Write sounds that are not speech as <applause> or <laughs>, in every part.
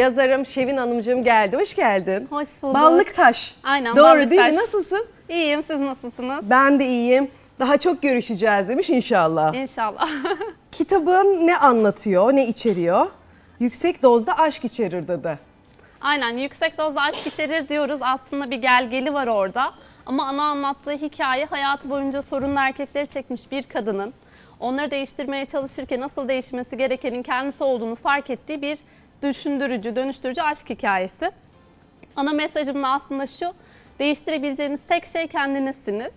Yazarım Şevin Hanımcığım geldi. Hoş geldin. Hoş bulduk. Ballık taş. Aynen, Doğru Ballık değil mi? Nasılsın? İyiyim, siz nasılsınız? Ben de iyiyim. Daha çok görüşeceğiz demiş inşallah. İnşallah. <laughs> Kitabın ne anlatıyor, ne içeriyor? Yüksek dozda aşk içerir dedi. Aynen, yüksek dozda aşk içerir diyoruz. Aslında bir gelgeli var orada. Ama ana anlattığı hikaye hayatı boyunca sorunlu erkekleri çekmiş bir kadının onları değiştirmeye çalışırken nasıl değişmesi gerekenin kendisi olduğunu fark ettiği bir düşündürücü, dönüştürücü aşk hikayesi. Ana mesajım da aslında şu, değiştirebileceğiniz tek şey kendinizsiniz.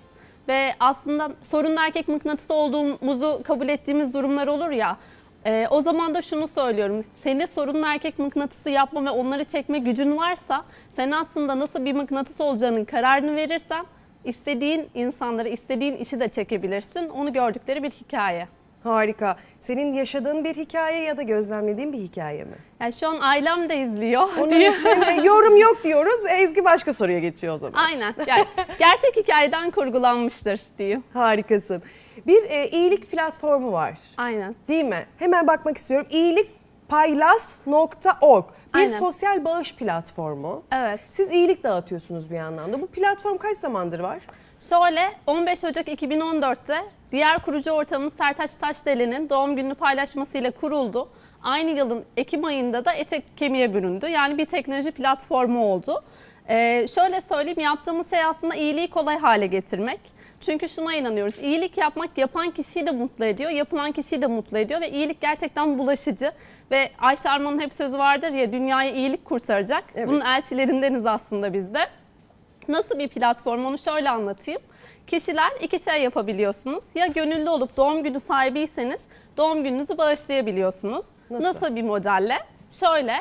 Ve aslında sorunlu erkek mıknatısı olduğumuzu kabul ettiğimiz durumlar olur ya, e, o zaman da şunu söylüyorum, seni sorunlu erkek mıknatısı yapma ve onları çekme gücün varsa, sen aslında nasıl bir mıknatıs olacağının kararını verirsen, istediğin insanları, istediğin işi de çekebilirsin. Onu gördükleri bir hikaye. Harika. Senin yaşadığın bir hikaye ya da gözlemlediğin bir hikaye mi? Yani şu an ailem de izliyor. Onun diye- için yorum yok diyoruz. Ezgi başka soruya geçiyor o zaman. Aynen. Yani gerçek hikayeden kurgulanmıştır diyeyim. Harikasın. Bir e, iyilik platformu var. Aynen. Değil mi? Hemen bakmak istiyorum. İyilikpaylas.org. Bir Aynen. sosyal bağış platformu. Evet. Siz iyilik dağıtıyorsunuz bir anlamda. Bu platform kaç zamandır var? Şöyle 15 Ocak 2014'te diğer kurucu ortağımız Sertaç Taşdeli'nin doğum gününü paylaşmasıyla kuruldu. Aynı yılın Ekim ayında da etek kemiğe büründü. Yani bir teknoloji platformu oldu. Ee, şöyle söyleyeyim yaptığımız şey aslında iyiliği kolay hale getirmek. Çünkü şuna inanıyoruz. İyilik yapmak yapan kişiyi de mutlu ediyor, yapılan kişiyi de mutlu ediyor ve iyilik gerçekten bulaşıcı. Ve Ayşe Arman'ın hep sözü vardır ya dünyaya iyilik kurtaracak. Evet. Bunun elçilerindeniz aslında biz de. Nasıl bir platform onu şöyle anlatayım. Kişiler iki şey yapabiliyorsunuz. Ya gönüllü olup doğum günü sahibiyseniz doğum gününüzü bağışlayabiliyorsunuz. Nasıl? Nasıl, bir modelle? Şöyle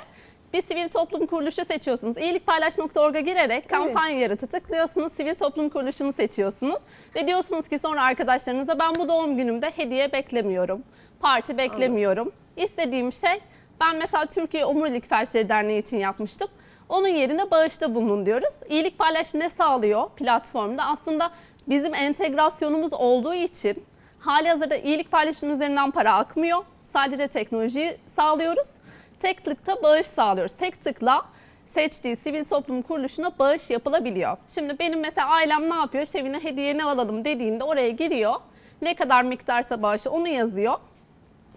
bir sivil toplum kuruluşu seçiyorsunuz. İyilikpaylaş.org'a girerek kampanya yaratı tıklıyorsunuz. Sivil toplum kuruluşunu seçiyorsunuz. Ve diyorsunuz ki sonra arkadaşlarınıza ben bu doğum günümde hediye beklemiyorum. Parti beklemiyorum. İstediğim şey ben mesela Türkiye Omurilik Felçleri Derneği için yapmıştım. Onun yerine bağışta bulunun diyoruz. İyilik paylaş ne sağlıyor platformda? Aslında bizim entegrasyonumuz olduğu için hali hazırda iyilik paylaşımının üzerinden para akmıyor. Sadece teknolojiyi sağlıyoruz. Tek tıkta bağış sağlıyoruz. Tek tıkla seçtiği sivil toplum kuruluşuna bağış yapılabiliyor. Şimdi benim mesela ailem ne yapıyor? Şevine hediye ne alalım dediğinde oraya giriyor. Ne kadar miktarsa bağışı onu yazıyor.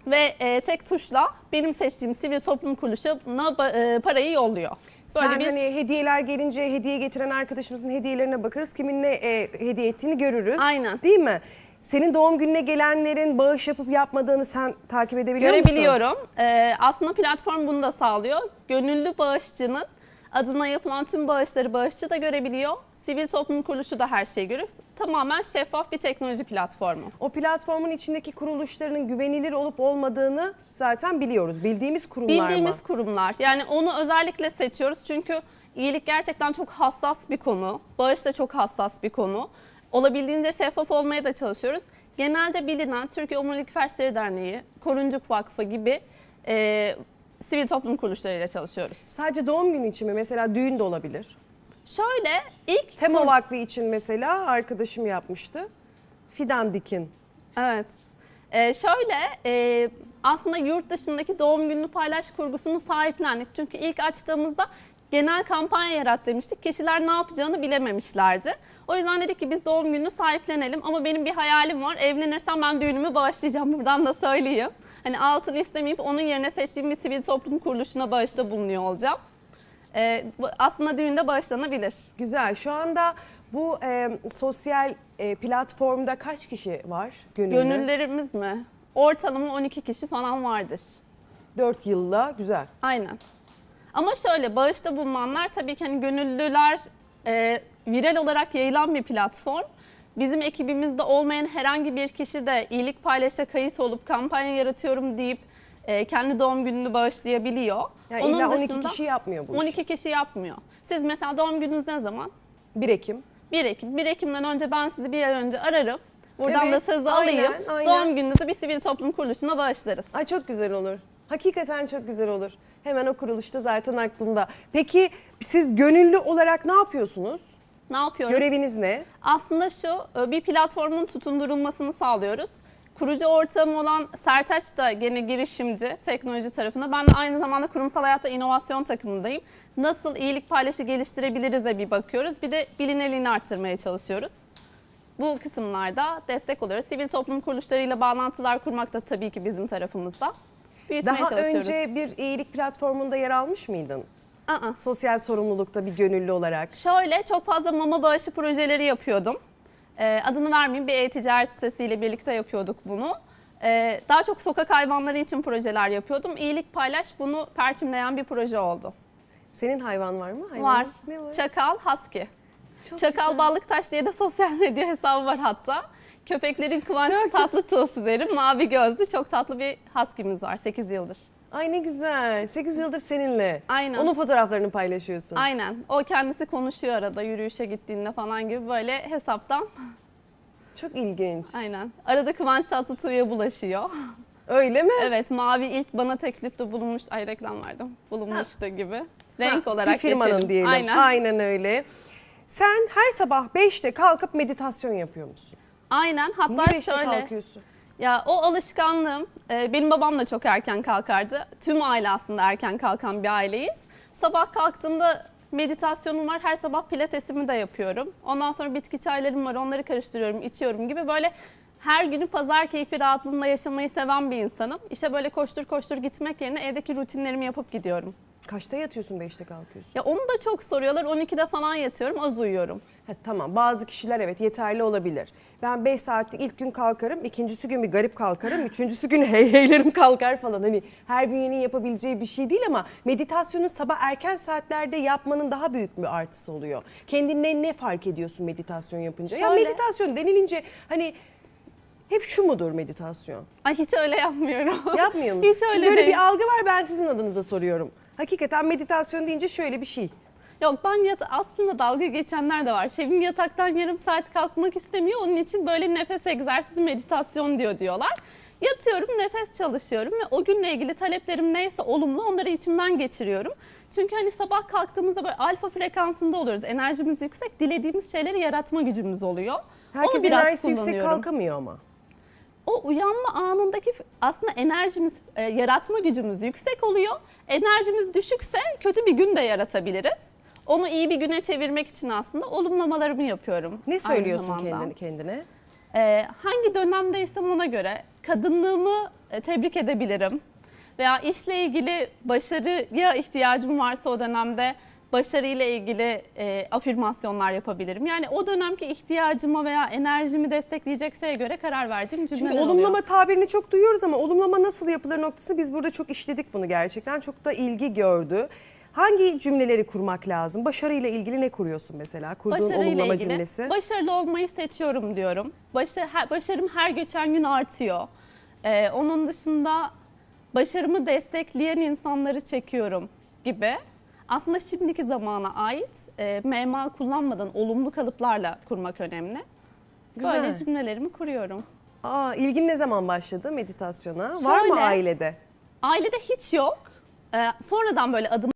Ve e, tek tuşla benim seçtiğim sivil toplum kuruluşuna e, parayı yolluyor. Böyle Sen bir hani hediyeler gelince hediye getiren arkadaşımızın hediyelerine bakarız. Kimin ne e, hediye ettiğini görürüz. Aynen. Değil mi? Senin doğum gününe gelenlerin bağış yapıp yapmadığını sen takip edebiliyor musun? görebiliyorum. E, aslında platform bunu da sağlıyor. Gönüllü bağışçının adına yapılan tüm bağışları bağışçı da görebiliyor. Sivil toplum kuruluşu da her şeyi görür. Tamamen şeffaf bir teknoloji platformu. O platformun içindeki kuruluşlarının güvenilir olup olmadığını zaten biliyoruz. Bildiğimiz kurumlar Bildiğimiz mı? kurumlar. Yani onu özellikle seçiyoruz çünkü iyilik gerçekten çok hassas bir konu. Bağış da çok hassas bir konu. Olabildiğince şeffaf olmaya da çalışıyoruz. Genelde bilinen Türkiye Omurilik Felçleri Derneği, Koruncuk Vakfı gibi e, sivil toplum kuruluşlarıyla çalışıyoruz. Sadece doğum günü için mi? Mesela düğün de olabilir. Şöyle ilk Tema Vakfı için mesela arkadaşım yapmıştı. Fidan Dikin. Evet. Ee, şöyle e, aslında yurt dışındaki doğum gününü paylaş kurgusunu sahiplendik. Çünkü ilk açtığımızda genel kampanya yarat demiştik. Kişiler ne yapacağını bilememişlerdi. O yüzden dedik ki biz doğum gününü sahiplenelim. Ama benim bir hayalim var. Evlenirsem ben düğünümü bağışlayacağım. <laughs> Buradan da söyleyeyim. Hani altını istemeyip onun yerine seçtiğim bir sivil toplum kuruluşuna bağışta bulunuyor olacağım. Bu aslında düğünde bağışlanabilir. Güzel. Şu anda bu e, sosyal e, platformda kaç kişi var gönüllü? Gönüllerimiz mi? Ortalama 12 kişi falan vardır. 4 yılla güzel. Aynen. Ama şöyle bağışta bulunanlar tabii ki hani gönüllüler e, viral olarak yayılan bir platform. Bizim ekibimizde olmayan herhangi bir kişi de iyilik paylaşa kayıt olup kampanya yaratıyorum deyip e, kendi doğum gününü bağışlayabiliyor. Yani illa 12 kişi yapmıyor bu işi. 12 kişi yapmıyor. Siz mesela doğum gününüz ne zaman? 1 Ekim. 1 Ekim. 1 Ekim'den önce ben sizi bir ay önce ararım. Buradan Evet, da sözü aynen, alayım. aynen. Doğum gününüzü bir sivil toplum kuruluşuna bağışlarız. Ay çok güzel olur. Hakikaten çok güzel olur. Hemen o kuruluşta zaten aklımda. Peki siz gönüllü olarak ne yapıyorsunuz? Ne yapıyoruz? Göreviniz ne? Aslında şu e, bir platformun tutundurulmasını sağlıyoruz. Kurucu ortağım olan Sertaç da gene girişimci teknoloji tarafında. Ben de aynı zamanda kurumsal hayatta inovasyon takımındayım. Nasıl iyilik paylaşı geliştirebiliriz'e bir bakıyoruz. Bir de bilinirliğini arttırmaya çalışıyoruz. Bu kısımlarda destek oluyoruz. Sivil toplum kuruluşlarıyla bağlantılar kurmak da tabii ki bizim tarafımızda. Büyütmeye Daha çalışıyoruz. önce bir iyilik platformunda yer almış mıydın? Aa. Sosyal sorumlulukta bir gönüllü olarak. Şöyle çok fazla mama bağışı projeleri yapıyordum. Ee, adını vermeyeyim bir e-ticaret sitesiyle birlikte yapıyorduk bunu. Ee, daha çok sokak hayvanları için projeler yapıyordum. İyilik Paylaş bunu perçimleyen bir proje oldu. Senin hayvan var mı? Hayvan Var. Ne var? Çakal, Husky. Çok Çakal güzel. Ballıktaş diye de <laughs> sosyal medya hesabı var hatta. Köpeklerin kıvanç Çok- tatlı tığsı derim. Mavi gözlü çok tatlı bir Husky'miz var 8 yıldır. Ay ne güzel. 8 yıldır seninle. Aynen. Onun fotoğraflarını paylaşıyorsun. Aynen. O kendisi konuşuyor arada yürüyüşe gittiğinde falan gibi böyle hesaptan. Çok ilginç. Aynen. Arada Kıvanç Tatlıtuğ'ya bulaşıyor. Öyle mi? Evet mavi ilk bana teklifte bulunmuş, ay reklam verdim, bulunmuştu gibi. Renk Ha, olarak bir firmanın geçelim. diyelim. Aynen. Aynen öyle. Sen her sabah 5'te kalkıp meditasyon yapıyor musun? Aynen. Niye Hatta 5'te şöyle. kalkıyorsun? Ya o alışkanlığım, e, benim babam da çok erken kalkardı. Tüm aile aslında erken kalkan bir aileyiz. Sabah kalktığımda meditasyonum var. Her sabah pilatesimi de yapıyorum. Ondan sonra bitki çaylarım var. Onları karıştırıyorum, içiyorum gibi böyle her günü pazar keyfi rahatlığında yaşamayı seven bir insanım. İşe böyle koştur koştur gitmek yerine evdeki rutinlerimi yapıp gidiyorum. Kaçta yatıyorsun 5'te kalkıyorsun? Ya onu da çok soruyorlar. 12'de falan yatıyorum, az uyuyorum. Ha, tamam bazı kişiler evet yeterli olabilir. Ben 5 saatlik ilk gün kalkarım, ikincisi gün bir garip kalkarım, üçüncüsü gün <laughs> hey heylerim kalkar falan. Hani her bünyenin yapabileceği bir şey değil ama meditasyonu sabah erken saatlerde yapmanın daha büyük bir artısı oluyor. Kendine ne fark ediyorsun meditasyon yapınca? Ya Şöyle. meditasyon denilince hani hep şu mudur meditasyon? Ay hiç öyle yapmıyorum. Yapmıyor <laughs> musun? hiç Şimdi öyle böyle değil. bir algı var ben sizin adınıza soruyorum. Hakikaten meditasyon deyince şöyle bir şey. Yok ben yat aslında dalga geçenler de var. Şevim yataktan yarım saat kalkmak istemiyor. Onun için böyle nefes egzersizi meditasyon diyor diyorlar. Yatıyorum, nefes çalışıyorum ve o günle ilgili taleplerim neyse olumlu onları içimden geçiriyorum. Çünkü hani sabah kalktığımızda böyle alfa frekansında oluyoruz. Enerjimiz yüksek, dilediğimiz şeyleri yaratma gücümüz oluyor. Herkes enerjisi yüksek kalkamıyor ama. O uyanma anındaki aslında enerjimiz, e, yaratma gücümüz yüksek oluyor. Enerjimiz düşükse kötü bir gün de yaratabiliriz. Onu iyi bir güne çevirmek için aslında olumlamalarımı yapıyorum. Ne aynı söylüyorsun zamanda. kendine, kendine? E, hangi dönemdeysem ona göre kadınlığımı e, tebrik edebilirim. Veya işle ilgili başarıya ihtiyacım varsa o dönemde başarıyla ilgili e, afirmasyonlar yapabilirim. Yani o dönemki ihtiyacıma veya enerjimi destekleyecek şeye göre karar verdiğim cümleler Çünkü oluyor. olumlama tabirini çok duyuyoruz ama olumlama nasıl yapılır noktasını biz burada çok işledik bunu gerçekten. Çok da ilgi gördü. Hangi cümleleri kurmak lazım? Başarıyla ilgili ne kuruyorsun mesela? Kurduğun Başarıyla olumlama ilgili cümlesi. başarılı olmayı seçiyorum diyorum. Başa- her- başarım her geçen gün artıyor. Ee, onun dışında başarımı destekleyen insanları çekiyorum gibi. Aslında şimdiki zamana ait e, mema kullanmadan olumlu kalıplarla kurmak önemli. Böyle Güzel. cümlelerimi kuruyorum. Aa, ilgin ne zaman başladı meditasyona? Var mı Şöyle. ailede? Ailede hiç yok. Ee, sonradan böyle adım